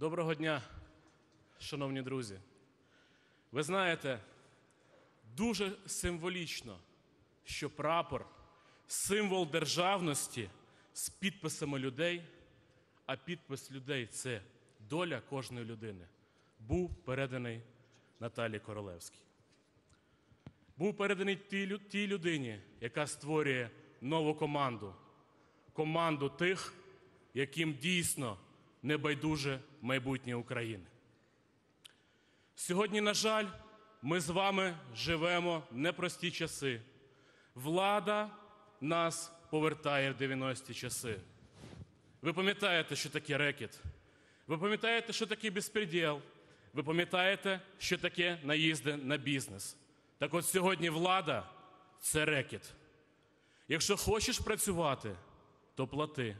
Доброго дня, шановні друзі. Ви знаєте, дуже символічно, що прапор символ державності з підписами людей, а підпис людей це доля кожної людини, був переданий Наталії Королевській. Був переданий тій людині, яка створює нову команду, команду тих, яким дійсно не байдуже майбутнє України. Сьогодні, на жаль, ми з вами живемо в непрості часи. Влада нас повертає в 90-ті часи. Ви пам'ятаєте, що таке рекет? Ви пам'ятаєте, що таке безпреділ? Ви пам'ятаєте, що таке наїзди на бізнес? Так от сьогодні влада це рекет. Якщо хочеш працювати, то плати.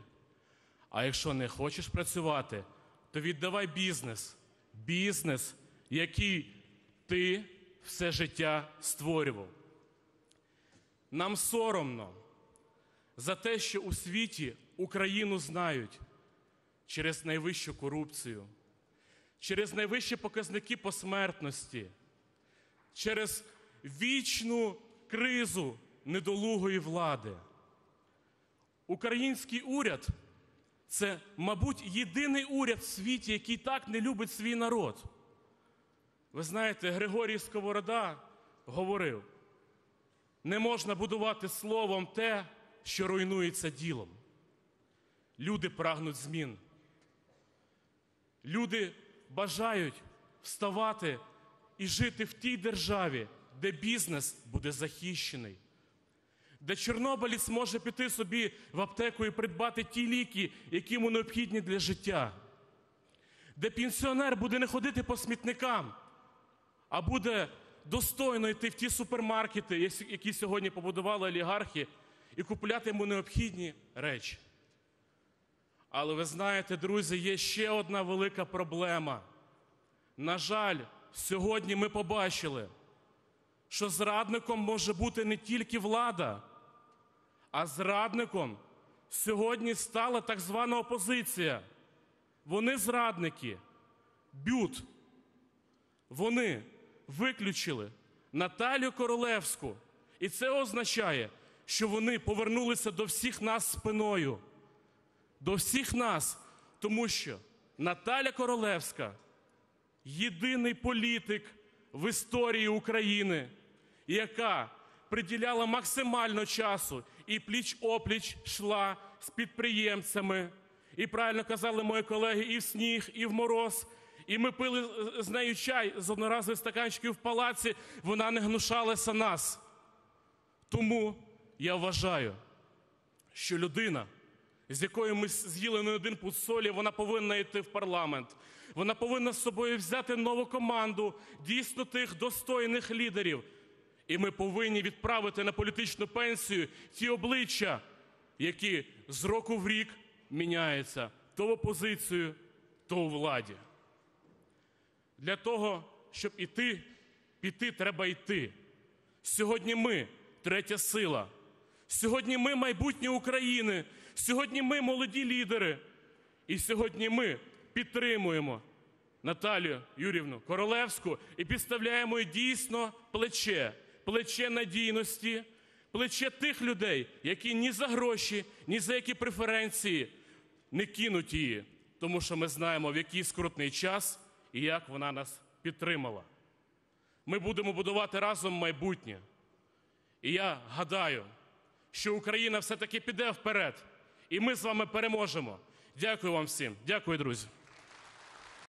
А якщо не хочеш працювати, то віддавай бізнес. Бізнес, який ти все життя створював. Нам соромно за те, що у світі Україну знають через найвищу корупцію, через найвищі показники по смертності, через вічну кризу недолугої влади. Український уряд це, мабуть, єдиний уряд в світі, який так не любить свій народ. Ви знаєте, Григорій Сковорода говорив: не можна будувати словом те, що руйнується ділом. Люди прагнуть змін. Люди бажають вставати і жити в тій державі, де бізнес буде захищений, де чорнобилець може піти собі в аптеку і придбати ті ліки, які йому необхідні для життя, де пенсіонер буде не ходити по смітникам, а буде достойно йти в ті супермаркети, які сьогодні побудували олігархи, і купляти йому необхідні речі. Але ви знаєте, друзі, є ще одна велика проблема. На жаль, сьогодні ми побачили, що зрадником може бути не тільки влада, а зрадником сьогодні стала так звана опозиція. Вони зрадники, бют. Вони виключили Наталію Королевську. І це означає, що вони повернулися до всіх нас спиною. До всіх нас, тому що Наталя Королевська єдиний політик в історії України, яка приділяла максимально часу і пліч-опліч йшла з підприємцями. І правильно казали мої колеги, і в сніг, і в мороз. І ми пили з нею чай з одноразових стаканчиків в палаці, вона не гнушалася нас. Тому я вважаю, що людина, з якою ми з'їли не один пуд солі, вона повинна йти в парламент. Вона повинна з собою взяти нову команду, дійсно тих достойних лідерів. І ми повинні відправити на політичну пенсію ті обличчя, які з року в рік міняються то в опозицію, то у владі. Для того, щоб іти, піти, треба йти. Сьогодні ми третя сила. Сьогодні ми майбутнє України. Сьогодні ми молоді лідери. І сьогодні ми підтримуємо Наталію Юрівну Королевську і підставляємо дійсно плече, плече надійності, плече тих людей, які ні за гроші, ні за які преференції не кинуть її, тому що ми знаємо, в який скрутний час і як вона нас підтримала. Ми будемо будувати разом майбутнє. І я гадаю, що Україна все-таки піде вперед, і ми з вами переможемо. Дякую вам всім. Дякую, друзі.